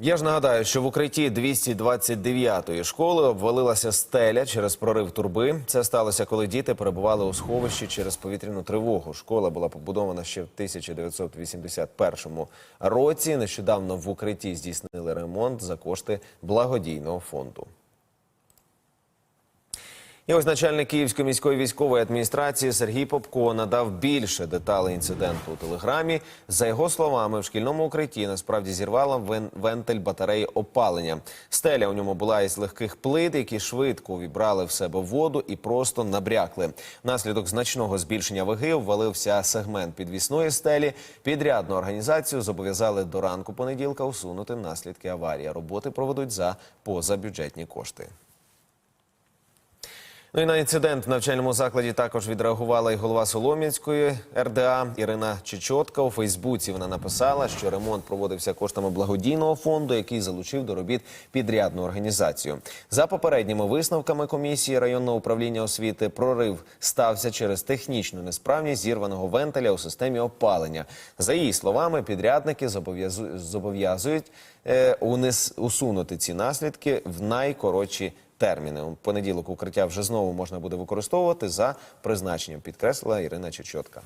Я ж нагадаю, що в укритті 229-ї школи обвалилася стеля через прорив турби. Це сталося, коли діти перебували у сховищі через повітряну тривогу. Школа була побудована ще в 1981 році. Нещодавно в укритті здійснили ремонт за кошти благодійного фонду. І ось начальник Київської міської військової адміністрації Сергій Попко надав більше деталей інциденту у телеграмі. За його словами, в шкільному укритті насправді зірвала вен- вентиль батареї опалення. Стеля у ньому була із легких плит, які швидко увібрали в себе воду і просто набрякли. Внаслідок значного збільшення ваги ввалився сегмент підвісної стелі. Підрядну організацію зобов'язали до ранку понеділка усунути наслідки аварії. Роботи проведуть за позабюджетні кошти. Ну і на інцидент в навчальному закладі також відреагувала і голова Солом'янської РДА Ірина Чечотка. У Фейсбуці вона написала, що ремонт проводився коштами благодійного фонду, який залучив до робіт підрядну організацію. За попередніми висновками комісії районного управління освіти, прорив стався через технічну несправність зірваного вентиля у системі опалення. За її словами, підрядники зобов'язу- зобов'язують е, унес- усунути ці наслідки в найкоротші терміни. У понеділок укриття вже знову можна буде використовувати за призначенням, підкреслила Ірина Чечотка.